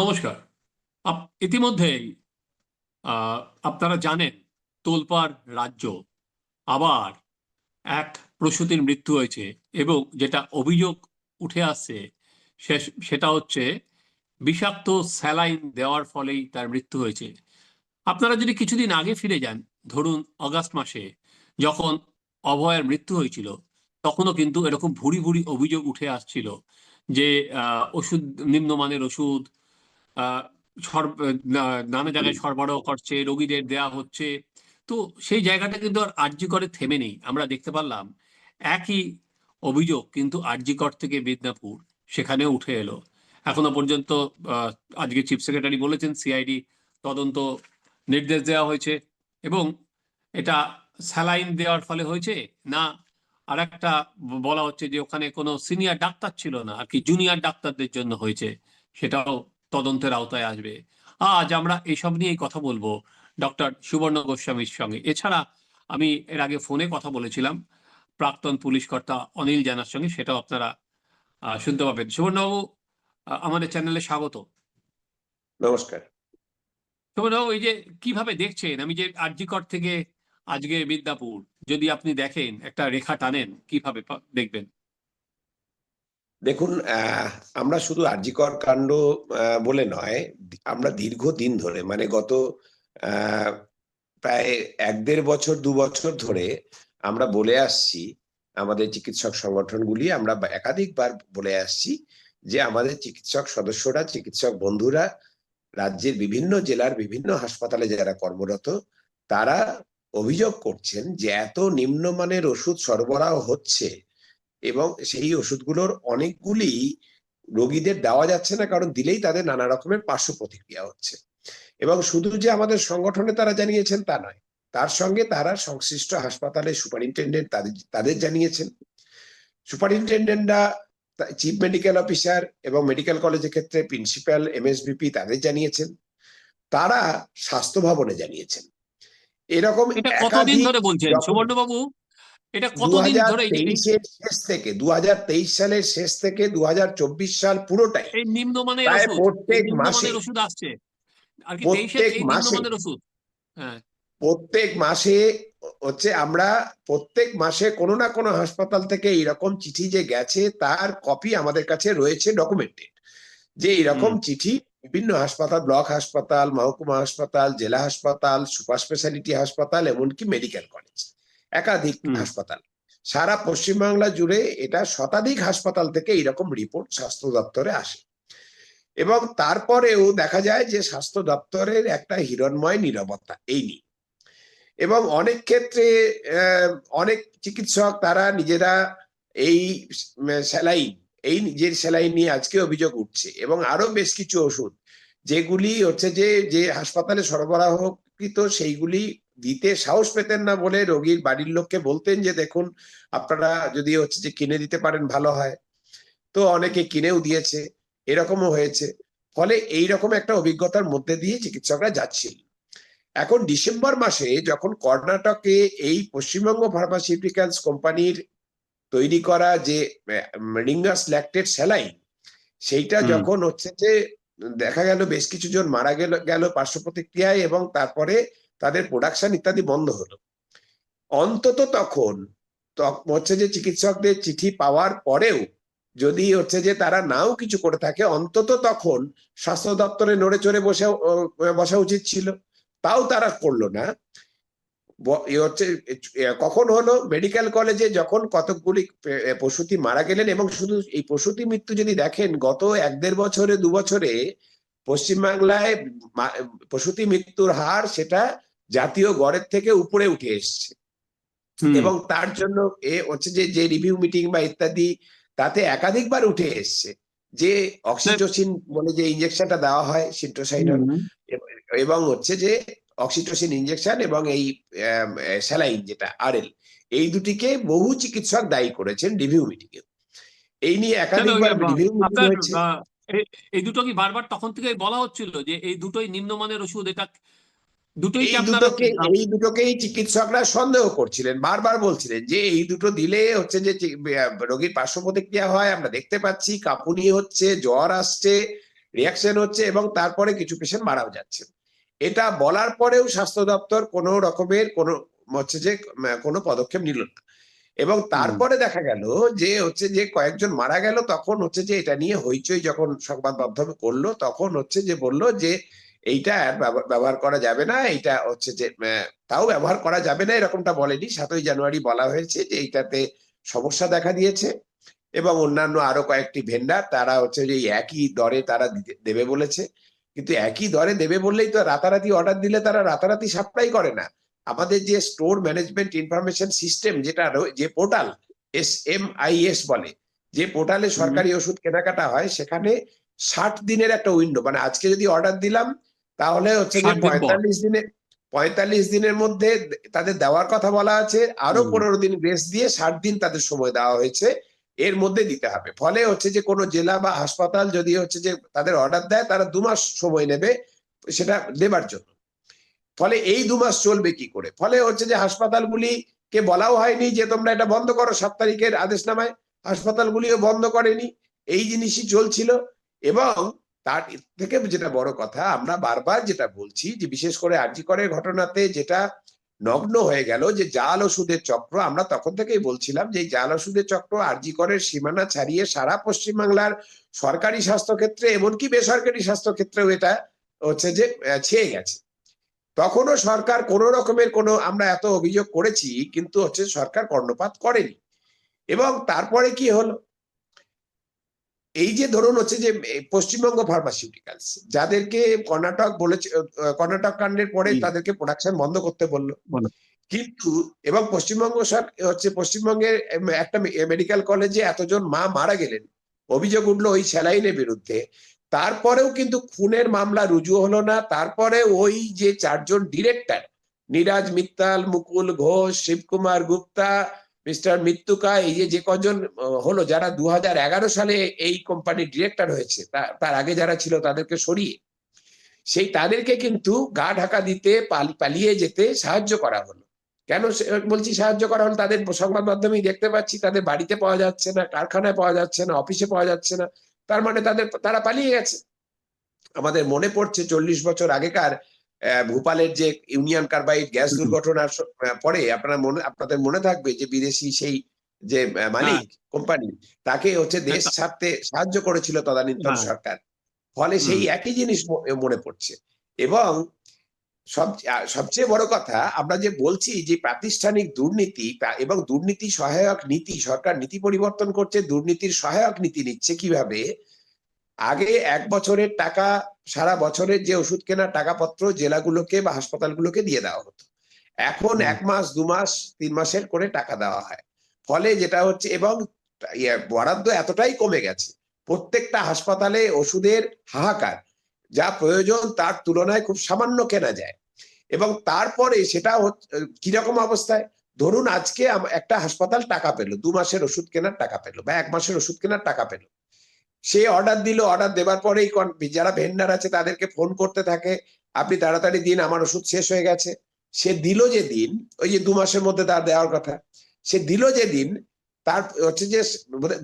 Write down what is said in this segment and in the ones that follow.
নমস্কার। ইতিমধ্যেই আপনারা জানেন, তোলপাড় রাজ্য আবার এক প্রসূতির মৃত্যু হয়েছে এবং যেটা অভিযোগ উঠে আসছে সেটা হচ্ছে বিষাক্ত স্যালাইন দেওয়ার ফলেই তার মৃত্যু হয়েছে। আপনারা যদি কিছুদিন আগে ফিরে যান, ধরুন অগাস্ট মাসে, যখন অভয়ের মৃত্যু হয়েছিল, তখনও কিন্তু এরকম ভুরি ভুরি অভিযোগ উঠে আসছিল যে ওষুধ, নিম্নমানের ওষুধ নানা জায়গায় সরবরাহ করছে, রোগীদের দেয়া হচ্ছে। তো সেই জায়গাটা কিন্তু আর আরজিকরে থেমে নেই। আমরা দেখতে পারলাম একই অভিযোগ কিন্তু আরজিকর থেকে মেদিনীপুর সেখানেও উঠে এলো। এখনও পর্যন্ত আজকে চিফ সেক্রেটারি বলেছেন সিআইডি তদন্ত নির্দেশ দেওয়া হয়েছে এবং এটা স্যালাইন দেওয়ার ফলে হয়েছে না আর একটা বলা হচ্ছে যে ওখানে কোনো সিনিয়র ডাক্তার ছিল না, আর কি জুনিয়র ডাক্তারদের জন্য হয়েছে, সেটাও তদন্তের আওতায় আসবে। আজ আমরা এসব নিয়েই কথা বলব ডক্টর সুবর্ণ গোস্বামীর সঙ্গে। এছাড়া আমি এর আগে ফোনে কথা বলেছিলাম প্রাক্তন পুলিশ কর্তা অনিল জানার সঙ্গে সেটাও আপনারা শুনতে পাবেন। সুবর্ণবাবু আমাদের চ্যানেলে স্বাগত। নমস্কার। সুবর্ণবাবু এই যে কীভাবে দেখছেন? আমি যে আরজিকর থেকে আজকে মিদনাপুর যদি আপনি দেখেন একটা রেখা টানেন কীভাবে দেখবেন? দেখুন আমরা শুধু আরজিকর কাণ্ড বলে নয়, আমরা দীর্ঘদিন ধরে মানে গত প্রায় এক দেড় বছর, দু বছর ধরে আমরা বলে আসছি, আমাদের চিকিৎসক সংগঠনগুলি, আমরা একাধিকবার বলে আসছি যে আমাদের চিকিৎসক সদস্যরা, চিকিৎসক বন্ধুরা, রাজ্যের বিভিন্ন জেলার বিভিন্ন হাসপাতালে যারা কর্মরত, তারা অভিযোগ করছেন যে এত নিম্নমানের ওষুধ সরবরাহ হচ্ছে এবং সেই ওষুধগুলোর অনেকগুলি রোগীদের দেওয়া যাচ্ছে না কারণ দিলেই তাদের নানা রকমের পার্শ্ব প্রতিক্রিয়া হচ্ছে। এবং শুধু যে আমাদের সংগঠনে তারা জানিয়েছেন তা নয় তার সঙ্গে তারা সংশ্লিষ্ট হাসপাতালের সুপারিনটেন্ডেন্ট তাদের তাদের জানিয়েছেন। সুপারিনটেন্ডেন্টরা চিফ মেডিকেল অফিসার এবং মেডিকেল কলেজের ক্ষেত্রে প্রিন্সিপাল এমএসবিপি তাদের জানিয়েছেন। তারা স্বাস্থ্য ভবনে জানিয়েছেন। এরকম এটা কতদিন ধরে বলছেন? সুবর্ণবাবু এটা কতদিন ধরে এই যে- এই- তেইশের শেষ থেকে দু হাজার তেইশ সালের শেষ থেকে দু হাজার চব্বিশ সাল পুরোটাই এই নিম্নমানের প্রায় ওষুধ এই প্রত্যেক মাসে। ওষুধ আসছে। আর কি প্রত্যেক মাসে। ওষুধ? হ্যাঁ। প্রত্যেক মাসে হচ্ছে আমরা প্রত্যেক মাসে কোনো না কোনো হাসপাতাল থেকে এইরকম চিঠি যে গেছে তার কপি আমাদের কাছে রয়েছে ডকুমেন্টেড যে এরকম চিঠি বিভিন্ন হাসপাতাল ব্লক হাসপাতাল মহকুমা হাসপাতাল জেলা হাসপাতাল সুপার স্পেশালিটি হাসপাতাল এমনকি মেডিকেল কলেজ। একাধিক হাসপাতাল। সারা পশ্চিমবাংলা জুড়ে এটা শতাধিক হাসপাতাল থেকে এইরকম রিপোর্ট স্বাস্থ্য দপ্তরে আসে। এবং তারপরেও দেখা যায় যে স্বাস্থ্য দপ্তরের একটা হিরণময় নিরবতা এই নিয়ে। এবং অনেক ক্ষেত্রে অনেক চিকিৎসক তারা নিজেরা এই স্যালাইন এই নিজের স্যালাইন নিয়ে আজকে অভিযোগ উঠছে। এবং আরও বেশ কিছু ওষুধ যেগুলি হচ্ছে যে যে হাসপাতালে সরবরাহকৃত সেইগুলি দিতে সাহস পেতেন না বলে রোগীর বাড়ির লোককে বলতেন যে দেখুন আপনারা যদি হচ্ছে যে কিনে দিতে পারেন ভালো হয়। তো অনেকে কিনেও দিয়েছে এরকমও হয়েছে। ফলে এইরকম একটা অভিজ্ঞতার মধ্যে দিয়ে চিকিৎসকরা যাচ্ছিল। এখন ডিসেম্বর মাসে যখন কর্ণাটকে এই পশ্চিমবঙ্গ ফার্মাসিউটিক্যালস কোম্পানির তৈরি করা যে রিঙ্গাস ল্যাকটেড স্যালাইন সেইটা যখন হচ্ছে যে দেখা গেল বেশ কিছু জন মারা গেল গেল পার্শ্ব প্রতিক্রিয়ায় এবং তারপরে তাদের প্রোডাকশন ইত্যাদি বন্ধ হলো। অন্তত তখন হচ্ছে যে চিকিৎসকদের চিঠি পাওয়ার পরেও যদি হচ্ছে যে তারা নাও কিছু করে থাকে, অন্তত তখন স্বাস্থ্য দপ্তরে নড়ে চড়ে বসে বসা উচিত ছিল। তাও তারা করল না। হচ্ছে কখন হলো? মেডিকেল কলেজে যখন কতকগুলি প্রসূতি মারা গেলেন এবং শুধু এই প্রসূতি মৃত্যু যদি দেখেন, গত এক দেড় বছরে, দু বছরে পশ্চিমবাংলায় প্রসূতি মৃত্যুর হার সেটা জাতীয় গড়ের থেকে উপরে উঠে এসছে। এবং তার জন্য এ হচ্ছে যে যে রিভিউ মিটিং বা ইত্যাদি তাতে একাধিকবার উঠে এসছে যে অক্সিটোসিন বলে যে ইঞ্জেকশনটা দেওয়া হয় সিন্টোসাইনল এবং হচ্ছে যে অক্সিটোসিন ইনজেকশন এবং এই স্যালাইন যেটা আরএল এই দুটিকে বহু চিকিৎসক দায়ী করেছেন রিভিউ মিটিং এ এই নিয়ে একাধিকবার রিভিউ মিটিং হয়েছে। এই দুটো কি বারবার তখন থেকে বলা হচ্ছিল যে এই দুটোই নিম্নমানের ওষুধ এটা দুটোই এই দুটোকে এই দুটোকেই চিকিৎসকরা সন্দেহ করছিলেন বারবার বলছিলেন যে এই দুটো দিলে হচ্ছে যে রোগীর পার্শ্ব প্রতিক্রিয়া হয় আমরা দেখতে পাচ্ছি কাঁপুনি হচ্ছে জ্বর আসছে রিয়াকশন হচ্ছে এবং তারপরে কিছু পেশেন্ট মারাও যাচ্ছে। এটা বলার পরেও স্বাস্থ্য দপ্তর কোনো রকমের কোনো হচ্ছে যে কোনো পদক্ষেপ নিল না। এবং তারপরে দেখা গেল যে হচ্ছে যে কয়েকজন মারা গেল তখন হচ্ছে যে এটা নিয়ে হইচই যখন সংবাদ মাধ্যমে করল তখন হচ্ছে যে বলল যে এইটা আর ব্যবহার করা যাবে না এইটা হচ্ছে যে তাও ব্যবহার করা যাবে না এরকমটা বলেনি। সাতই জানুয়ারি বলা হয়েছে যে এইটাতে সমস্যা দেখা দিয়েছে এবং অন্যান্য আরও কয়েকটি ভেন্ডার তারা হচ্ছে যে একই দরে তারা দেবে বলেছে। কিন্তু একই দরে দেবে বললেই তো রাতারাতি অর্ডার দিলে তারা রাতারাতি সাপ্লাই করে না। আমাদের যে স্টোর ম্যানেজমেন্ট ইনফরমেশন সিস্টেম যেটা যে portal S M I S বলে যে পোর্টালে সরকারি ওষুধ কেনাকাটা হয় সেখানে ষাট দিনের একটা উইন্ডো মানে আজকে যদি অর্ডার দিলাম তাহলে হচ্ছে যে 60 দিন পর। পঁয়তাল্লিশ দিনে পঁয়তাল্লিশ দিনের মধ্যে তাদের দেওয়ার কথা বলা আছে আরও পনেরো দিন গ্রেস দিয়ে ষাট দিন তাদের সময় দেওয়া হয়েছে এর মধ্যে দিতে হবে। ফলে হচ্ছে যে কোনো জেলা বা হাসপাতাল যদি হচ্ছে যে তাদের অর্ডার দেয় তারা দু মাস সময় নেবে সেটা দেবার জন্য। ফলে এই দু মাস চলবে কি করে? ফলে হচ্ছে যে হাসপাতালগুলিকে বলাও হয়নি যে তোমরা এটা বন্ধ করো সাত তারিখের আদেশনামায়। হাসপাতালগুলিও বন্ধ করেনি। এই জিনিসই চলছিল এবং তার থেকে যেটা বড় কথা, আমরা বারবার যেটা বলছি যে বিশেষ করে আরজিকরের ঘটনাতে যেটা নগ্ন হয়ে গেল যে জাল ওষুধের চক্র, আমরা তখন থেকেই বলছিলাম যে জাল ওষুধের চক্র আরজিকরের সীমানা ছাড়িয়ে সারা পশ্চিমবাংলার সরকারি স্বাস্থ্যক্ষেত্রে এমনকি বেসরকারি স্বাস্থ্যক্ষেত্রেও এটা হচ্ছে যে ছেয়ে গেছে। তখনও সরকার কোন রকমের কোনো আমরা এত অভিযোগ করেছি, কিন্তু হচ্ছে সরকার কর্ণপাত করেনি। এবং তারপরে কি হলো? এই যে ধরুন হচ্ছে যে পশ্চিমবঙ্গ ফার্মাসিউটিক্যালস যাদেরকে কর্ণাটক বলেছে কর্ণাটক কাণ্ডের পরে তাদেরকে প্রোডাকশন বন্ধ করতে বলল। কিন্তু এবং পশ্চিমবঙ্গ হচ্ছে পশ্চিমবঙ্গের একটা মেডিকেল কলেজে এতজন মা মারা গেলেন। অভিযোগ উঠল ওই স্যালাইনের বিরুদ্ধে। তারপরেও কিন্তু খুনের মামলা রুজু হলো না। তারপরে ওই যে চারজন ডিরেক্টর নিরাজ মিত্তাল মুকুল ঘোষ শিবকুমার গুপ্তা মিস্টার মৃত্যুকা এই যে যে কজন হলো, যারা দু হাজার এগারো সালে এই কোম্পানির ডিরেক্টর হয়েছে তার আগে যারা ছিল তাদেরকে সরিয়ে, সেই তাদেরকে কিন্তু গা ঢাকা দিতে পাল- পালিয়ে যেতে সাহায্য করা হলো। কেন বলছি সাহায্য করা হলো? তাদের সংবাদ মাধ্যমেই দেখতে পাচ্ছি, তাদের বাড়িতে পাওয়া যাচ্ছে না, কারখানায় পাওয়া যাচ্ছে না অফিসে পাওয়া যাচ্ছে না, তার মানে তাদের, তারা পালিয়ে গেছে। আমাদের মনে পড়ছে চল্লিশ বছর আগেকার ভোপালের যে ইউনিয়ন কার্বাইড গ্যাস দুর্ঘটনার পরে আপনার মনে আপনাদের মনে থাকবে যে বিদেশি সেই যে মালিক কোম্পানি তাকে হচ্ছে দেশ হ্যাঁ। ছাড়তে সাহায্য করেছিল তদানীন্তন হ্যাঁ। সরকার। ফলে সেই একই জিনিস মনে পড়ছে। এবং সব সবচেয়ে বড় কথা আমরা যে বলছি যে প্রাতিষ্ঠানিক দুর্নীতি এবং দুর্নীতি সহায়ক নীতি সরকার নীতি পরিবর্তন করছে দুর্নীতির সহায়ক নীতি নিচ্ছে কীভাবে? আগে এক বছরের টাকা সারা বছরের যে ওষুধ কেনার টাকাপত্র জেলাগুলোকে বা হাসপাতালগুলোকে দিয়ে দেওয়া হতো। এখন এক মাস দু মাস তিন মাসের করে টাকা দেওয়া হয়। ফলে যেটা হচ্ছে এবং ইয়ে, বরাদ্দ এতটাই কমে গেছে। প্রত্যেকটা হাসপাতালে ওষুধের হাহাকার যা প্রয়োজন তার তুলনায় খুব সামান্য কেনা যায়। এবং তারপরে সেটা কীরকম অবস্থায়? ধরুন আজকে একটা হাসপাতাল টাকা পেল দু মাসের ওষুধ কেনার টাকা পেল বা এক মাসের ওষুধ কেনার টাকা পেল। সে অর্ডার দিল অর্ডার দেবার পরেই যারা ভেন্ডার আছে তাদেরকে ফোন করতে থাকে, আপনি তাড়াতাড়ি দিন, আমার ওষুধ শেষ হয়ে গেছে। সে দিল যে দিন, ওই যে দু মাসের মধ্যে তার দেওয়ার কথা, সে দিল যে দিন, তার হচ্ছে যে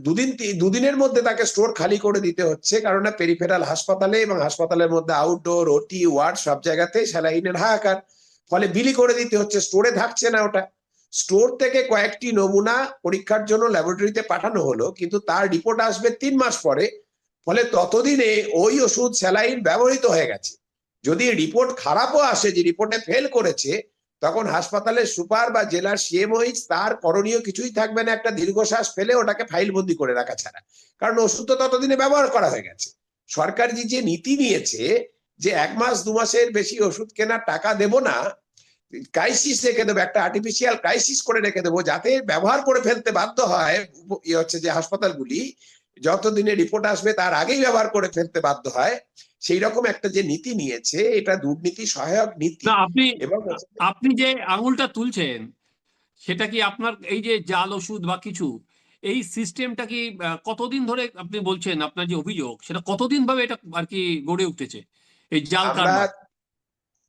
দুদিন, দুদিনের মধ্যে তাকে স্টোর খালি করে দিতে হচ্ছে, কারণ পেরিফেরাল হাসপাতালে এবং হাসপাতালের মধ্যে আউটডোর ওটি ওয়ার্ড সব জায়গাতে স্যালাইনের হাহাকার, ফলে বিলি করে দিতে হচ্ছে স্টোরে থাকছে না ওটা। স্টোর থেকে কয়েকটি নমুনা পরীক্ষার জন্য ল্যাবরেটরিতে পাঠানো হলো, কিন্তু তার রিপোর্ট আসবে তিন মাস পরে। ফলে ততদিনে ওই ওষুধ স্যালাইন ব্যবহৃত হয়ে গেছে। যদি রিপোর্ট খারাপও আসে, যে রিপোর্টে ফেল করেছে, তখন হাসপাতালের সুপার বা জেলার সিএমওইচ তার করণীয় কিছুই থাকবে না। একটা দীর্ঘশ্বাস ফেলে ওটাকে ফাইল বন্দি করে রাখা ছাড়া। কারণ ওষুধ তো ততদিনে ব্যবহার করা হয়ে গেছে। সরকার যে নীতি নিয়েছে, যে এক মাস, দু মাসের বেশি ওষুধ কেনার টাকা দেব না ক্রাইসিস রেখে দেবো একটা আর্টিফিশিয়াল ক্রাইসিস করে রেখে দেবো যাতে ব্যবহার করে ফেলতে বাধ্য হয় ইয়ে হচ্ছে যে হাসপাতালগুলি যতদিনে রিপোর্ট আসবে তার আগেই ব্যবহার করে ফেলতে বাধ্য হয় সেই রকম একটা যে নীতি নিয়েছে এটা দুর্নীতি সহায়ক নীতি আপনি এবং আপনি যে আঙুলটা তুলছেন সেটা কি আপনার এই যে জাল ওষুধ বা কিছু এই সিস্টেমটা কি কতদিন ধরে আপনি বলছেন আপনার যে অভিযোগ সেটা কতদিন ভাবে এটা আর কি গড়ে উঠেছে এই জাল কারবার?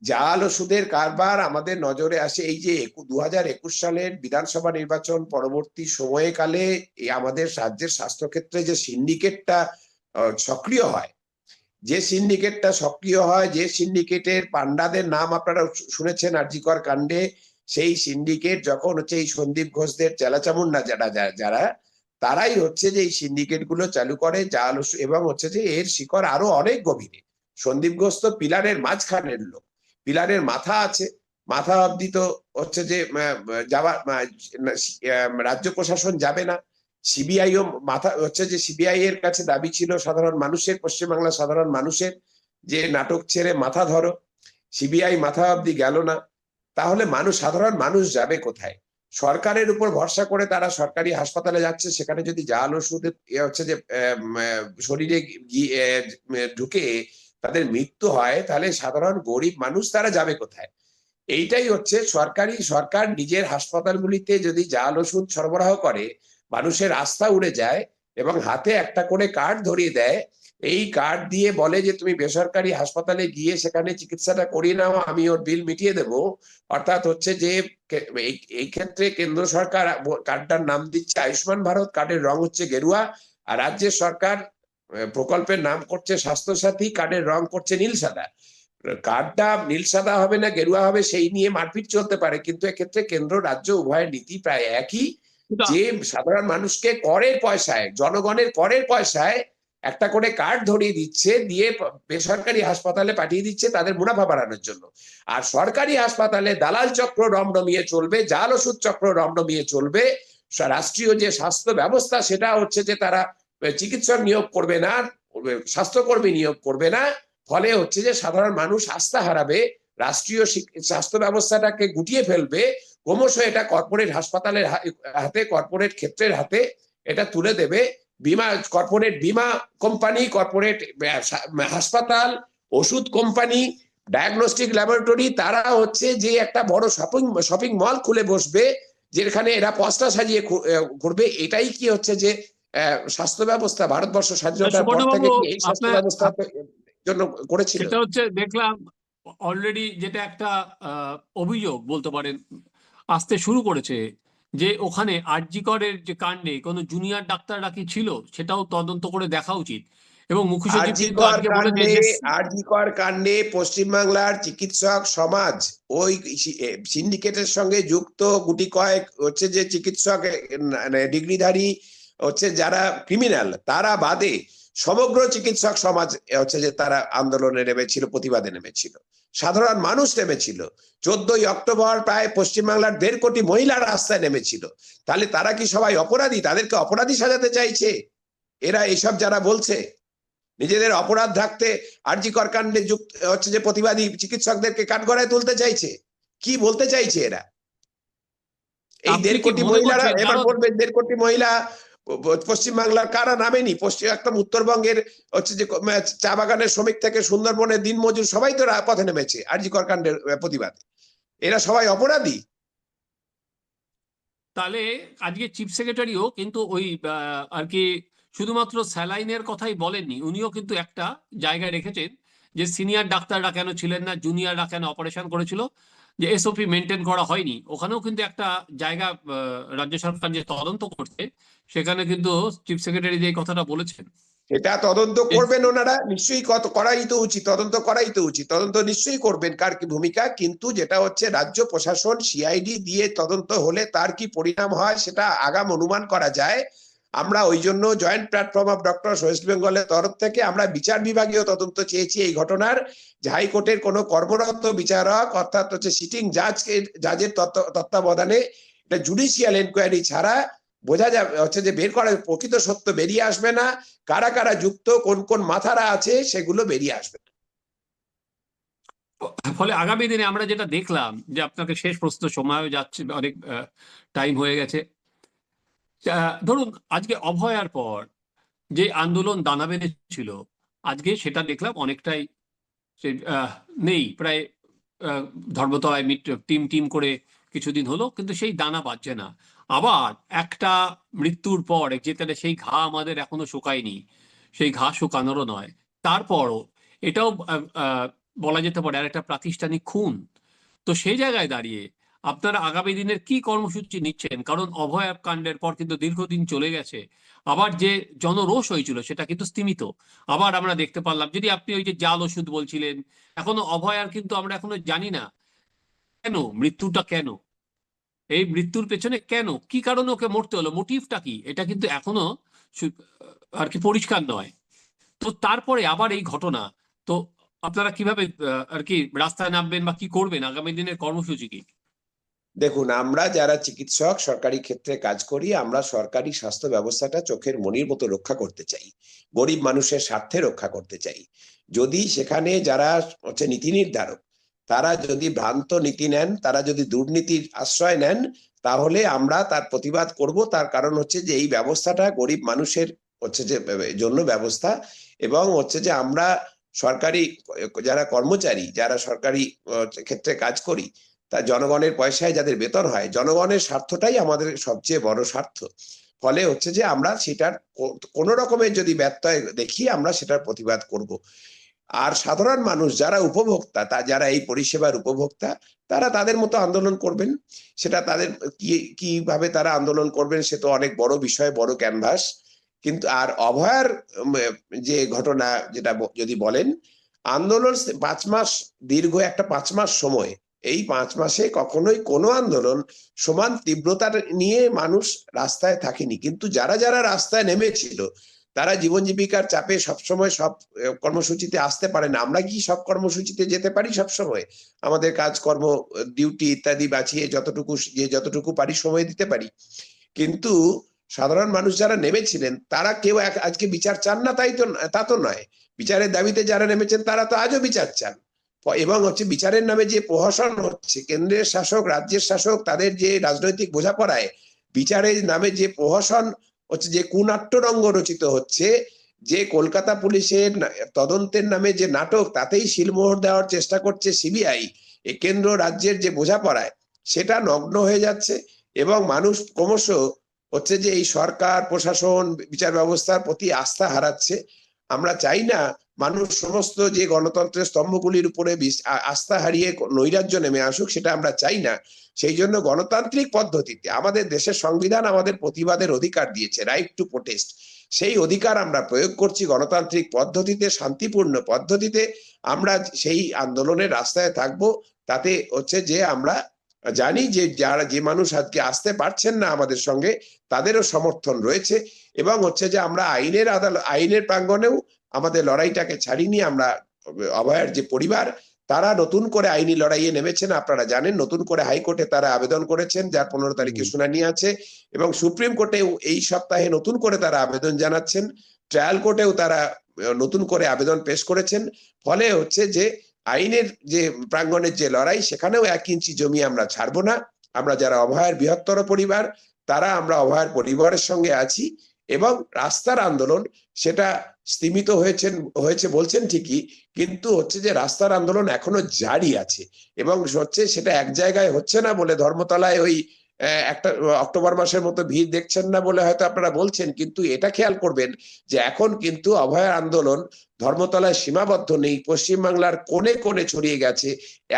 জাল ওষুধের কারবার আমাদের নজরে আসে এই যে দু হাজার একুশ সালের বিধানসভা নির্বাচন পরবর্তী সময়কালে আমাদের রাজ্যের স্বাস্থ্যক্ষেত্রে যে সিন্ডিকেটটা সক্রিয় হয়, যে সিন্ডিকেটটা সক্রিয় হয়, যে সিন্ডিকেটের পান্ডাদের নাম আপনারা শুনেছেন আরজিকর কাণ্ডে, সেই সিন্ডিকেট যখন হচ্ছে এই সন্দীপ ঘোষদের চেলাচামুন্ডা যারা যারা- তারাই হচ্ছে যে এই সিন্ডিকেটগুলো চালু করে, জাল এবং হচ্ছে যে এর শিকড় আরও অনেক গভীরে। সন্দীপ ঘোষ তো পিলারের মাঝখানের লোক। পিলারের মাথা আছে। মাথা অব্দি তো হচ্ছে যে যাওয়া রাজ্য প্রশাসন যাবে না। সিবিআইও মাথা, হচ্ছে যে সিবিআই এর কাছে দাবি ছিল সাধারণ মানুষের পশ্চিমবাংলার সাধারণ মানুষের, যে নাটক ছেড়ে মাথা ধরো। সিবিআই মাথা অব্দি গেল না। তাহলে মানুষ, সাধারণ মানুষ যাবে কোথায়? সরকারের উপর ভরসা করে তারা সরকারি হাসপাতালে যাচ্ছে, সেখানে যদি জাল ওষুধ হচ্ছে যে শরীরে ঢুকে তাদের মৃত্যু হয়, তাহলে সাধারণ গরিব মানুষ তারা যাবে কোথায়? এইটাই হচ্ছে সরকারি, সরকার নিজের হাসপাতালগুলিতে যদি জাল ওষুধ সরবরাহ করে, মানুষের আস্থা উড়ে যায় এবং হাতে একটা করে কার্ড ধরিয়ে দেয়, এই কার্ড দিয়ে বলে যে তুমি বেসরকারি হাসপাতালে গিয়ে সেখানে চিকিৎসাটা করিয়ে নাও, আমি ওর বিল মিটিয়ে দেব। অর্থাৎ হচ্ছে যে এই ক্ষেত্রে কেন্দ্র সরকার কার্ডটার নাম দিচ্ছে আয়ুষ্মান ভারত, কার্ডের রং হচ্ছে গেরুয়া, আর রাজ্যের সরকার প্রকল্পের নাম করছে স্বাস্থ্যসাথী কার্ডের রং করছে নীল সাদা। কার্ডটা নীল সাদা হবে না গেরুয়া হবে সেই নিয়ে মারপিট চলতে পারে কিন্তু এক্ষেত্রে কেন্দ্র রাজ্য উভয়ের নীতি প্রায় একই। যে সাধারণ মানুষকে করের পয়সায় জনগণের করের পয়সায় একটা করে কার্ড ধরিয়ে দিচ্ছে দিয়ে বেসরকারি হাসপাতালে পাঠিয়ে দিচ্ছে তাদের মুনাফা বাড়ানোর জন্য। আর সরকারি হাসপাতালে দালাল চক্র রমরমিয়ে চলবে জাল ওষুধ চক্র রমরমিয়ে চলবে। রাষ্ট্রীয় যে স্বাস্থ্য ব্যবস্থা সেটা হচ্ছে যে তারা চিকিৎসক নিয়োগ করবে না স্বাস্থ্যকর্মী নিয়োগ করবে না, ফলে হচ্ছে যে সাধারণ মানুষ আস্থা হারাবে, রাষ্ট্রীয় স্বাস্থ্য ব্যবস্থাটাকে গুটিয়ে ফেলবে, ক্রমশ এটা কর্পোরেট হাসপাতালের হাতে, কর্পোরেট ক্ষেত্রের হাতে এটা তুলে দেবে। বিমা, কর্পোরেট বিমা কোম্পানি, কর্পোরেট হাসপাতাল, ওষুধ কোম্পানি, ডায়াগনস্টিক ল্যাবরেটরি, তারা হচ্ছে যে একটা বড় শপিং শপিং মল খুলে বসবে, যেখানে এরা পস্তা সাজিয়ে ঘুরবে এটাই কি হচ্ছে যে স্বাস্থ্য ব্যবস্থা ভারতবর্ষ স্বাধীনতার পর থেকে এই স্বাস্থ্য ব্যবস্থা জন্য করেছিল? সেটা হচ্ছে দেখলাম অলরেডি যেটা একটা অভিযোগ বলতে পারেন আসতে শুরু করেছে যে ওখানে আরজিকরের যে কাণ্ডে কোনো জুনিয়র ডাক্তাররা কি ছিল সেটাও তদন্ত করে দেখা উচিত। এবং মুখ্য সচিব আরজিকর কাণ্ডে যে আরজিকর কাণ্ডে পশ্চিমবাংলার চিকিৎসক সমাজ ওই সিন্ডিকেটের সঙ্গে যুক্ত গুটি কয়েক হচ্ছে যে চিকিৎসক ডিগ্রিধারী হচ্ছে যারা ক্রিমিনাল তারা বাদে সমগ্র চিকিৎসক সমাজ হচ্ছে যে তারা আন্দোলনে নেমেছিল প্রতিবাদে নেমেছিল। সাধারণ মানুষ নেমেছিল। চোদ্দই অক্টোবর প্রায় পশ্চিমবাংলার দেড় কোটি মহিলা রাস্তায় নেমেছিল। তাহলে তারা কি সবাই অপরাধী? তাদেরকে অপরাধী সাজাতে চাইছে? এরা এসব যারা বলছে নিজেদের অপরাধ ঢাকতে আরজিকর কাণ্ডে যুক্ত হচ্ছে যে প্রতিবাদী চিকিৎসকদেরকে কাঠগড়ায় তুলতে চাইছে? কি বলতে চাইছে এরা? এই দেড় কোটি মহিলারা এবার বলবেন দেড় কোটি মহিলা পশ্চিমবাংলার কারা নামেনি? পশ্চিম একদম উত্তরবঙ্গের হচ্ছে যে চা বাগানের শ্রমিক থেকে সুন্দরবনের দিনমজুর সবাই তো পথে নেমেছে আরজিকর কাণ্ডের আহ, প্রতিবাদে। এরা সবাই অপরাধী। তাহলে আজকে চিফ সেক্রেটারিও কিন্তু ওই আর কি শুধুমাত্র স্যালাইনের কথাই বলেননি উনিও কিন্তু একটা জায়গায় রেখেছেন যে সিনিয়র ডাক্তাররা কেন ছিলেন না জুনিয়ররা কেন অপারেশন করেছিল যে এসওপি মেনটেন করা হয়নি ওখানেও কিন্তু একটা জায়গা রাজ্য সরকার যে তদন্ত করছে সেখানে কিন্তু চিফ সেক্রেটারি যে কথাটা বলেছেন। এটা তদন্ত করবেন ওনারা নিশ্চয়ই কত করাই তো উচিত তদন্ত করাই তো উচিত তদন্ত নিশ্চয়ই করবেন কার কি ভূমিকা কিন্তু যেটা হচ্ছে রাজ্য প্রশাসন সিআইডি দিয়ে তদন্ত হলে তার কি পরিণাম হয় সেটা আগাম অনুমান করা যায়। আমরা ওই জন্য joint platform of doctor west বেঙ্গলের তরফ থেকে আমরা বিচার বিভাগীয় তদন্ত চেয়েছি এই ঘটনার। যে হাইকোর্টের কোনো কর্মরত বিচারক, অর্থাৎ হচ্ছে সিটিং জাজকে জাজের তত্ত্ব- তত্ত্বাবধানে এটা জুডিশিয়াল এনকোয়ারি ছাড়া বোঝা যাবে হচ্ছে যে বের করা প্রকৃত সত্য বেরিয়ে আসবে না। কারা কারা যুক্ত, কোন কোন মাথারা আছে, সেগুলো বেরিয়ে আসবে। ফলে আগামী দিনে আমরা যেটা দেখলাম যে আপনাকে শেষ প্রশ্ন সময়ও যাচ্ছে, অনেক টাইম হয়ে গেছে। ধরুন, আজকে অভয়ার পর যে আন্দোলন দানা বেঁধেছিল আজকে সেটা দেখলাম অনেকটাই নেই। প্রায় ধর্মতলায় মিট, টিম টিম করে কিছুদিন হলো, কিন্তু সেই দানা বাজছে না। আবার একটা মৃত্যুর পর যেখানে সেই ঘা আমাদের এখনও শুকায়নি, সেই ঘা শুকানোরও নয়। তারপরও এটাও বলা যেতে পারে আর একটা প্রাতিষ্ঠানিক খুন। তো সেই জায়গায় দাঁড়িয়ে আপনারা আগামী দিনের কি কর্মসূচি নিচ্ছেন? কারণ অভয় কাণ্ডের পর কিন্তু দীর্ঘদিন চলে গেছে। আবার যে জনরোষ হয়েছিল সেটা কিন্তু স্তীমিত। আবার আমরা দেখতে পারলাম, যদি আপনি ওই যে জাল ওষুধ বলছিলেন, এখনও অভয়ার কিন্তু আমরা এখনও জানি না কেন, মৃত্যুটা কেন? এই মৃত্যুর পেছনে কেন? কি কারণে ওকে মরতে হলো? মোটিভটা কি? এটা কিন্তু এখনও আর কি পরিষ্কার নয়। তো তারপরে আবার এই ঘটনা। তো আপনারা কীভাবে আর কি রাস্তায় নামবেন বা কি করবেন? আগামী দিনের কর্মসূচি কি? দেখুন, আমরা যারা চিকিৎসক সরকারি ক্ষেত্রে কাজ করি, আমরা সরকারি স্বাস্থ্য ব্যবস্থাটা চোখের মনির মতো রক্ষা করতে চাই। গরিব মানুষের স্বার্থে রক্ষা করতে চাই। যদি সেখানে যারা হচ্ছে নীতি নির্ধারক, তারা যদি ভ্রান্ত নীতি নেন, তারা যদি দুর্নীতির আশ্রয় নেন, তাহলে আমরা তার প্রতিবাদ করব। তার কারণ হচ্ছে যে, এই ব্যবস্থাটা গরিব মানুষের হচ্ছে যে জন্য ব্যবস্থা এবং হচ্ছে যে, আমরা সরকারি, যারা কর্মচারী, যারা সরকারি ক্ষেত্রে কাজ করি তা জনগণের পয়সায় যাদের বেতন হয়, জনগণের স্বার্থটাই আমাদের সবচেয়ে বড় স্বার্থ। ফলে হচ্ছে যে আমরা সেটার কোনো রকমের যদি ব্যত্যয় দেখি, আমরা সেটার প্রতিবাদ করব। আর সাধারণ মানুষ যারা উপভোক্তা, তা যারা এই পরিষেবার উপভোক্তা, তারা তাদের মতো আন্দোলন করবেন। সেটা তাদের কি, কীভাবে তারা আন্দোলন করবেন, সে তো অনেক বড় বিষয়, বড় ক্যানভাস। কিন্তু, আর অভয়ার যে ঘটনা, যেটা যদি বলেন, আন্দোলন পাঁচ মাস, দীর্ঘ একটা পাঁচ মাস সময় এই পাঁচ মাসে কখনোই কোনো আন্দোলন সমান তীব্রতার নিয়ে মানুষ রাস্তায় থাকেনি। কিন্তু যারা যারা রাস্তায় নেমেছিল, তারা জীবন জীবিকার চাপে সবসময় সব কর্মসূচিতে আসতে পারে না। আমরা কি সব কর্মসূচিতে যেতে পারি সবসময়? আমাদের কাজকর্ম, ডিউটি ইত্যাদি বাঁচিয়ে যতটুকু, যে যতটুকু পারি সময় দিতে পারি। কিন্তু সাধারণ মানুষ যারা নেমেছিলেন, তারা কেউ আজকে বিচার চান না, তাই তো, তা তো নয়। বিচারের দাবিতে যারা নেমেছেন, তারা তো আজও বিচার চান। এবং হচ্ছে বিচারের নামে যে প্রহসন হচ্ছে, কেন্দ্রের শাসক, রাজ্যের শাসক, তাদের যে রাজনৈতিক বোঝাপড়ায় বিচারের নামে যে প্রহসন হচ্ছে, যে কুনাট্যরঙ্গ রচিত হচ্ছে, যে কলকাতা পুলিশের তদন্তের নামে যে নাটক, তাতেই শিলমোহর দেওয়ার চেষ্টা করছে সিবিআই, এ কেন্দ্র রাজ্যের যে বোঝাপড়ায়, সেটা নগ্ন হয়ে যাচ্ছে এবং মানুষ ক্রমশ হচ্ছে যে এই সরকার, প্রশাসন, বিচার ব্যবস্থার প্রতি আস্থা হারাচ্ছে। আমরা চাই না মানুষ সমস্ত যে গণতন্ত্রের স্তম্ভগুলির উপরে আস্থা হারিয়ে নৈরাজ্য নেমে আসুক, সেটা আমরা চাই না। সেই জন্য গণতান্ত্রিক পদ্ধতিতে আমাদের দেশের সংবিধান আমাদের প্রতিবাদের অধিকার দিয়েছে রাইট টু প্রোটেস্ট সেই অধিকার আমরা প্রয়োগ করছি গণতান্ত্রিক পদ্ধতিতে, শান্তিপূর্ণ পদ্ধতিতে। আমরা সেই আন্দোলনের রাস্তায় থাকব। তাতে হচ্ছে যে আমরা জানি যে যারা, যে মানুষ আজকে আসতে পারছেন না আমাদের সঙ্গে, তাদেরও সমর্থন রয়েছে। এবং হচ্ছে যে আমরা আইনের আদালত আইনের প্রাঙ্গণেও আমাদের লড়াইটাকে ছাড়িনি আমরা অভয়ের যে পরিবার তারা নতুন করে আইনি লড়াইয়ে নেমেছেন। আপনারা জানেন নতুন করে হাইকোর্টে তারা আবেদন করেছেন যার পনেরো তারিখে। শুনানি আছে এবং সুপ্রিম কোর্টেও এই সপ্তাহে নতুন করে তারা আবেদন জানাচ্ছেন। ট্রায়াল কোর্টেও তারা নতুন করে আবেদন পেশ করেছেন। ফলে হচ্ছে যে আইনের যে প্রাঙ্গণের যে লড়াই সেখানেও এক ইঞ্চি জমি আমরা ছাড়বো না। আমরা যারা অভয়ের বৃহত্তর পরিবার তারা আমরা অভয়ের পরিবারের সঙ্গে আছি। এবং রাস্তার আন্দোলন সেটা স্তীমিত হয়েছেন, হয়েছে বলছেন ঠিকই, কিন্তু হচ্ছে যে রাস্তার আন্দোলন এখনও জারি আছে এবং হচ্ছে সেটা এক জায়গায় হচ্ছে না বলে ধর্মতলায় ওই একটা, অক্টোবর মাসের মতো ভিড় দেখছেন না বলে হয়তো আপনারা বলছেন, কিন্তু এটা খেয়াল করবেন যে এখন কিন্তু অভয় আন্দোলন ধর্মতলায় সীমাবদ্ধ নেই, পশ্চিমবাংলার কোণে কোণে ছড়িয়ে গেছে,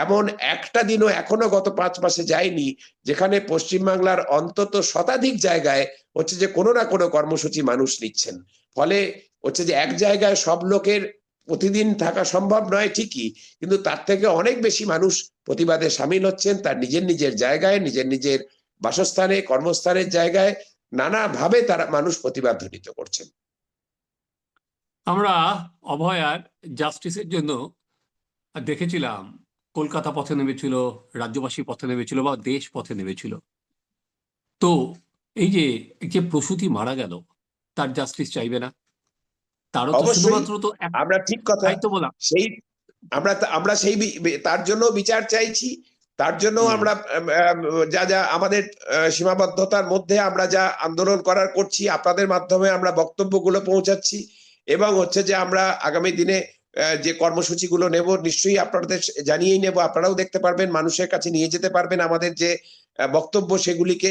এমন একটা দিনও এখনও গত পাঁচ মাসে যায়নি, যেখানে পশ্চিমবাংলার অন্তত শতাধিক জায়গায় হচ্ছে যে কোনো না কোনো কর্মসূচি মানুষ নিচ্ছেন। ফলে হচ্ছে যে এক জায়গায় সব লোকের প্রতিদিন থাকা সম্ভব নয় ঠিকই, কিন্তু তার থেকে অনেক বেশি মানুষ প্রতিবাদে সামিল হচ্ছেন তার নিজের নিজের জায়গায়, নিজের নিজের বাসস্থানে কর্মস্থানের জায়গায় নানাভাবে তারা মানুষ প্রতিবাদ ধ্বনিত করছেন। আমরা অভয়ার জাস্টিসের জন্য দেখেছিলাম, কলকাতা পথে নেমেছিল, রাজ্যবাসী পথে নেমেছিল বা দেশ পথে নেমেছিল। তো এই যে যে প্রসূতি মারা গেল তার জাস্টিস চাইবে না। তারও তো শুধুমাত্র তো আমরা ঠিক কথা। তো বললাম। সেই আমরা আমরা সেই তার জন্য বিচার চাইছি। তার জন্য আমরা আম, আম, যা যা আমাদের সীমাবদ্ধতার মধ্যে আমরা যা আন্দোলন করার করছি আপনাদের মাধ্যমে আমরা বক্তব্যগুলো পৌঁছাচ্ছি। এবং হচ্ছে যে আমরা আগামী দিনে যে কর্মসূচিগুলো নেব নিশ্চয়ই আপনাদের জানিয়েই নেব। আপনারাও দেখতে পারবেন মানুষের কাছে নিয়ে যেতে পারবেন আমাদের যে বক্তব্য সেগুলিকে।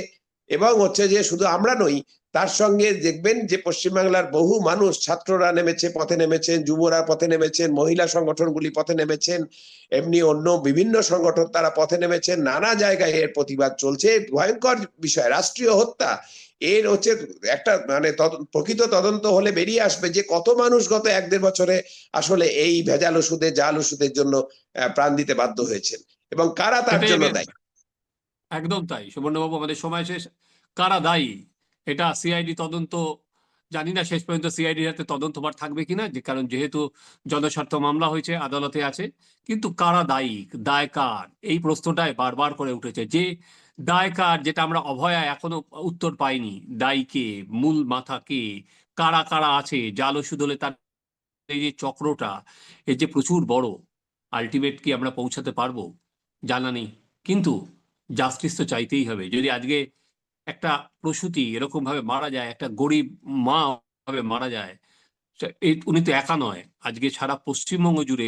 এবং হচ্ছে যে শুধু আমরা নই তার সঙ্গে দেখবেন যে পশ্চিমবাংলার বহু মানুষ ছাত্ররা নেমেছে পথে নেমেছেন যুবরা পথে নেমেছেন মহিলা সংগঠনগুলি পথে নেমেছেন এমনি অন্য বিভিন্ন সংগঠন তারা পথে নেমেছেন নানা জায়গায় এর প্রতিবাদ চলছে ভয়ঙ্কর বিষয় রাষ্ট্রীয় হত্যা। এর হচ্ছে একটা মানে প্রকৃত তদন্ত হলে বেরিয়ে আসবে যে কত মানুষ গত এক দেড় বছরে আসলে এই ভেজাল ওষুধে জাল ওষুধের জন্য প্রাণ দিতে বাধ্য হয়েছেন। এবং কারা তার জন্য দায়ী? একদম তাই সুবর্ণবাবু আমাদের সময় শেষ। কারা দায়ী? এটা সিআইডি তদন্ত, জানি না শেষ পর্যন্ত সিআইডির হাতে তদন্তভার থাকবে কিনা, যে কারণ যেহেতু জনস্বার্থ মামলা হয়েছে, আদালতে আছে। কিন্তু কারা দায়ী? দায় কার এই প্রশ্নটাই বারবার করে উঠেছে। যে দায় কার যেটা আমরা অভয়া এখনও উত্তর পাইনি, দায়ী কে? মূল মাথা কে? কারা কারা আছে? জাল হলে তার এই যে চক্রটা এই যে প্রচুর বড় আলটিমেট কি আমরা পৌঁছাতে পারব? জানা নেই। কিন্তু জাস্টিস তো চাইতেই হবে। যদি আজকে একটা প্রসূতি এরকম ভাবে মারা যায় একটা গরিব মা ভাবে মারা যায়। উনি তো একা নয়। আজকে সারা পশ্চিমবঙ্গ জুড়ে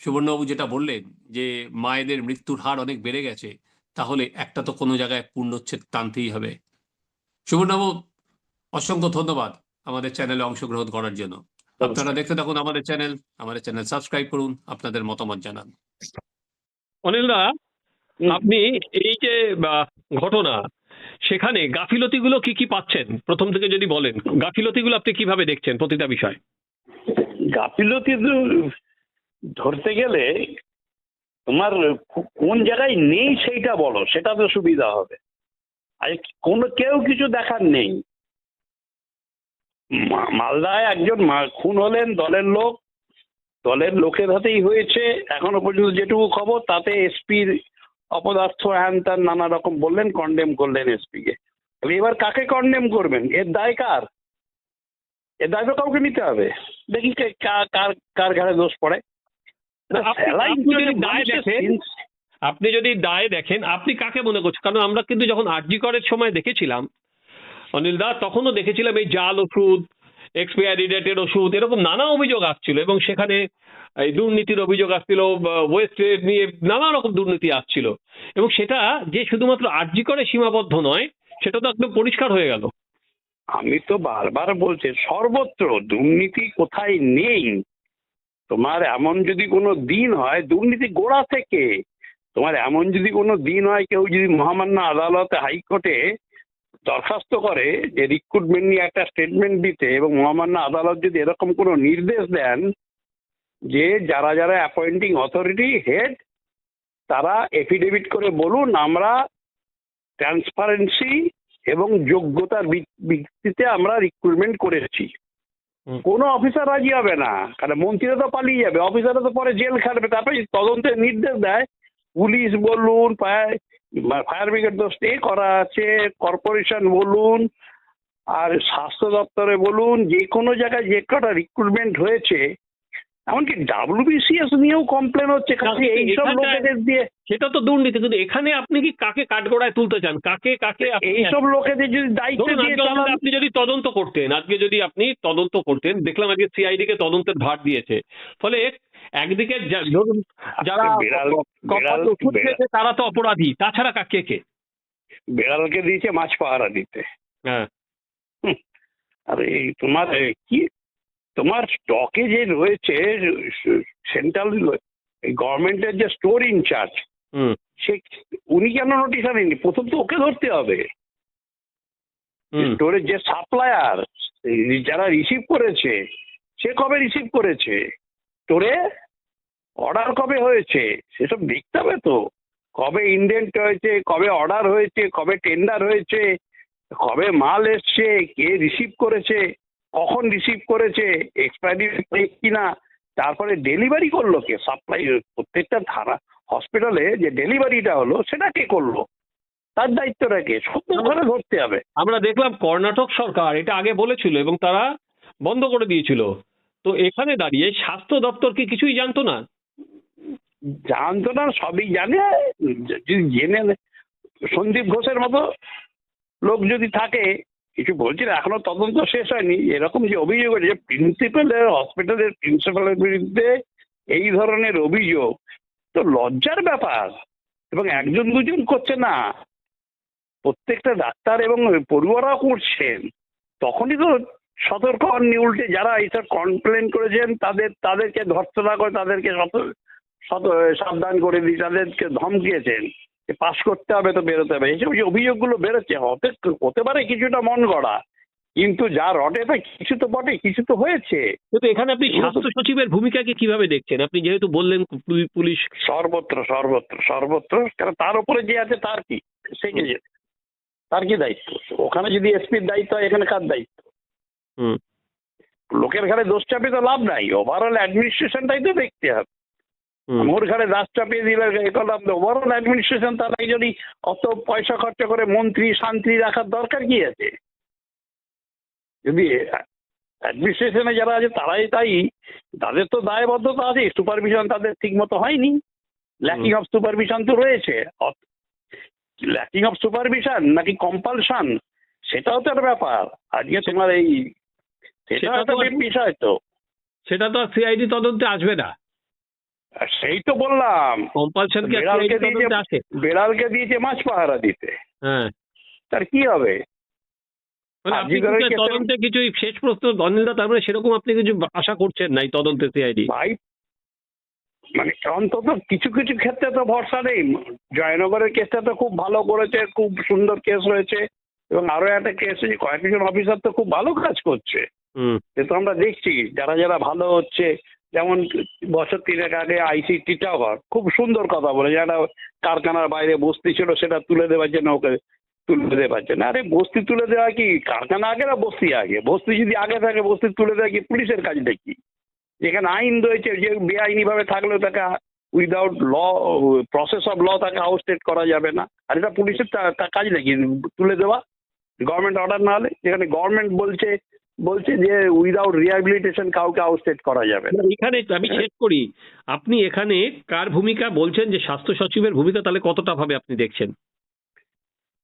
সুবর্ণবাবু যেটা বললেন যে মায়েদের মৃত্যুর হার অনেক বেড়ে গেছে তাহলে একটা তো কোনো জায়গায় পূর্ণচ্ছেদ টানতেই হবে। সুবর্ণবাবু অসংখ্য ধন্যবাদ আমাদের চ্যানেলে অংশগ্রহণ করার জন্য। আপনারা দেখতে থাকুন আমাদের চ্যানেল আমাদের চ্যানেল সাবস্ক্রাইব করুন আপনাদের মতামত জানান। অনিলদা আপনি এই যে বা, ঘটনা সেখানে গাফিলতিগুলো কি কি পাচ্ছেন? প্রথম থেকে যদি বলেন, গাফিলতিগুলো আপনি কীভাবে দেখছেন প্রতিটা বিষয়? গাফিলতি ধরতে গেলে তোমার কোন জায়গায় নেই সেইটা বলো, সেটা তো সুবিধা হবে। আর কোনো, কেউ কিছু দেখার নেই। মালদায় একজন খুন হলেন দলের লোক, দলের লোকের হাতেই হয়েছে। এখনও পর্যন্ত যেটুকু খবর, তাতে এসপির অপদার্থ হ্যান ত্যান নানা রকম বললেন কন্ডেম করলেন এসপিকে এবার কাকে কন্ডেম করবেন? এর দায় কার? এর দায় তো কাউকে নিতে হবে। দেখি কার কার ঘাড়ে দোষ পড়ে। আপনি যদি দায় দেখেন আপনি কাকে মনে করছেন? কারণ আমরা কিন্তু যখন আরজি করের সময় দেখেছিলাম অনিল দা তখনও দেখেছিলাম এই জাল ওষুধ এক্সপায়ারি ডেটের ওষুধ এরকম নানা অভিযোগ আসছিল এবং সেখানে এই দুর্নীতির অভিযোগ আসছিল ওয়েস্ট নিয়ে নানা রকম দুর্নীতি আসছিল। এবং সেটা যে শুধুমাত্র আরজি করে সীমাবদ্ধ নয়, সেটা তো একদম পরিষ্কার হয়ে গেল। আমি তো বারবার বলছি, সর্বত্র দুর্নীতি কোথায় নেই? তোমার এমন যদি কোনো দিন হয়, দুর্নীতি গোড়া থেকে, তোমার এমন যদি কোনো দিন হয়, কেউ যদি মহামান্য আদালতে হাইকোর্টে দরখাস্ত করে যে রিক্রুটমেন্ট নিয়ে একটা স্টেটমেন্ট দিতে এবং মহামান্য আদালত যদি এরকম কোনো নির্দেশ দেন যে যারা যারা অ্যাপয়েন্টিং অথরিটি হেড তারা এফিডেভিট করে বলুন আমরা ট্রান্সপারেন্সি এবং যোগ্যতার ভিত্তিতে আমরা রিক্রুটমেন্ট করেছি। কোনো অফিসার রাজি হবে না। কারণ মন্ত্রীরা তো পালিয়ে যাবে অফিসাররা তো পরে জেল খাটবে তারপরে তদন্তের নির্দেশ দেয়। পুলিশ বলুন ফায়ার ফায়ার ব্রিগেড তো স্টে করা আছে কর্পোরেশন বলুন আর স্বাস্থ্য দপ্তরে বলুন যে কোনো জায়গায় যে কটা রিক্রুটমেন্ট হয়েছে এমনকি ডাব্লিউবিসিএস নিয়েও কমপ্লেন হচ্ছে এইসব লোকেদের দিয়ে সেটা তো দুর্নীতি কিন্তু এখানে আপনি কি কাকে কাঠগড়ায় তুলতে চান? কাকে কাকে এইসব লোকেদের যদি দায়িত্ব দিয়ে আপনি যদি তদন্ত করতেন আজকে যদি আপনি তদন্ত করতেন দেখলাম আজকে সিআইডি কে তদন্তের ভার দিয়েছে। ফলে একদিকে যারা তারা তো অপরাধী তাছাড়া কাকে কে বিড়ালকে দিয়েছে মাছ পাহারা দিতে। হ্যাঁ। আরে তোমার কি তোমার স্টকে যে রয়েছে সেন্ট্রাল গভর্নমেন্টের যে স্টোর ইনচার্জ হুম। সে উনি কেন নোটিশ আনেনি প্রথম তো ওকে ধরতে হবে। স্টোরের যে সাপ্লায়ার যারা রিসিভ করেছে সে কবে রিসিভ করেছে? স্টোরে অর্ডার কবে হয়েছে? সেসব দেখতে হবে তো। কবে ইন্ডেন্ট হয়েছে কবে অর্ডার হয়েছে কবে টেন্ডার হয়েছে কবে মাল এসছে কে রিসিভ করেছে? কখন রিসিভ করেছে এক্সপায়ারি ডেট কিনা তারপরে ডেলিভারি করল কে? সাপ্লাই প্রত্যেকটা ধারা হসপিটালে যে ডেলিভারিটা হলো সেটা কে করল? তার দায়িত্বটা কে? ধরে ধরতে হবে। আমরা দেখলাম কর্ণাটক সরকার এটা আগে বলেছিল এবং তারা বন্ধ করে দিয়েছিল। তো এখানে দাঁড়িয়ে স্বাস্থ্য দপ্তর কি কিছুই জানতো না? জানতো না সবই জানে। যদি জেনে সন্দীপ ঘোষের মতো লোক যদি থাকে কিছু বলছি না, এখনও তদন্ত শেষ হয়নি। এরকম যে অভিযোগ হয়েছে প্রিন্সিপালের হসপিটালের প্রিন্সিপালের বিরুদ্ধে এই ধরনের অভিযোগ, তো লজ্জার ব্যাপার। এবং একজন দুজন করছে না। প্রত্যেকটা ডাক্তার এবং পড়ুয়ারাও করছেন। তখনই তো সতর্ক হননি উল্টে। যারা এইসব কমপ্লেন করেছেন, তাদের, তাদেরকে ধর্তনা করে, তাদেরকে সাবধান করে দিই তাদেরকে ধমকিয়েছেন। যে পাশ করতে হবে তো বেরোতে হবে। এইসব যে অভিযোগগুলো বেরোচ্ছে হতে হতে পারে কিছুটা মন গড়া কিন্তু যা রটে তা কিছু তো বটে কিছু তো হয়েছে। কিন্তু এখানে আপনি স্বাস্থ্য সচিবের ভূমিকাকে কীভাবে দেখছেন? আপনি যেহেতু বললেন পুলি- পুলিশ সর্বত্র সর্বত্র সর্বত্র কারণ তার উপরে যে আছে তার কি? সে কি তার কি দায়িত্ব? ওখানে যদি এসপির দায়িত্ব হয় এখানে কার দায়িত্ব? হুম। লোকের ঘাড়ে দোষ চাপিয়ে তো লাভ নাই। ওভারঅল অ্যাডমিনিস্ট্রেশনটাই তো দেখতে হবে। হুম, মোর ঘাড়ে দাস চাপিয়ে দিলে এ করলাম ওভারঅল অ্যাডমিনিস্ট্রেশন তার একজনই অত পয়সা খরচা করে মন্ত্রী শান্তি রাখার দরকার কি আছে? যদি অ্যাডমিনিস্ট্রেশনে যারা আছে তারাই তাই তাদের তো দায়বদ্ধতা আছে সুপারভিশন তাদের ঠিক মতো হয়নি। ল্যাকিং অফ সুপারভিশন তো রয়েছে। ল্যাকিং অফ সুপারভিশন নাকি কম্পালশন সেটাও তো একটা ব্যাপার। আজকে তোমার এই সেটা সেটা একটা তো- বিষয় তো। সেটা তো সিআইডি তদন্তে আসবে না। সেই তো বললাম কম্পালশন বিড়ালকে সিআইডি দিয়ে তদন্তে যে- আসে। বেড়ালকে দিয়েছে মাছ পাহারা দিতে হ্যাঁ। তার কি হবে? মানে তদন্তে কিছু শেষ প্রশ্ন অনিলদা তার মানে সেরকম আপনি কিছু আশা করছেন না এই তদন্তে সিআইডি? ভাই মানে অন্তত কিছু কিছু ক্ষেত্রে তো ভরসা নেই। জয়নগরের কেসটা তো খুব ভালো করেছে খুব সুন্দর কেস হয়েছে এবং আরও একটা কেস হয়েছে কয়েকজন অফিসার তো খুব ভালো কাজ করছে। হুম। সে তো আমরা দেখছি যারা যারা ভালো হচ্ছে যেমন বছর তিনেক আগে আইসিটি টাওয়ার খুব সুন্দর কথা বলে যারা কারখানার বাইরে বস্তি ছিল, সেটা তুলে দেওয়ার জন্য ওকে তুলে দেওয়ার জন্য। আরে বস্তি তুলে দেওয়া কি? কারখানা আগে না বস্তি আগে? বস্তি যদি আগে থাকে, বস্তি তুলে দেওয়া কি পুলিশের কাজটা কি যেখানে আইন রয়েছে, যে বেআইনি ভাবে থাকলেও তাকে without law process of law তাকে আউটস্টেট করা যাবে না। আর এটা পুলিশের কাজ নাকি? তুলে দেওয়া? গভর্নমেন্ট অর্ডার না হলে? যেখানে গভর্নমেন্ট বলছে বলছে যে উইদাউট রিহ্যাবিলিটেশন কাউকে আউটস্টেট করা যাবে এখানে আমি শেষ করি আপনি এখানে কার ভূমিকা বলছেন যে স্বাস্থ্য সচিবের ভূমিকা তাহলে কতটা ভাবে আপনি দেখছেন?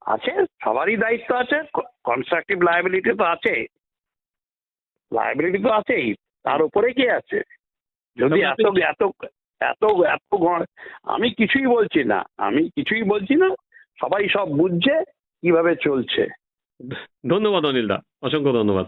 আছে সবারই দায়িত্ব আছে কনস্ট্রাকটিভ লায়াবিলিটি তো আছে। লায়াবিলিটি তো আছেই তার উপরে কে আছে? যদি এত এত এত এত আমি কিছুই বলছি না আমি কিছুই বলছি না সবাই সব বুঝছে কীভাবে চলছে। ধন্যবাদ অনিলদা অসংখ্য ধন্যবাদ।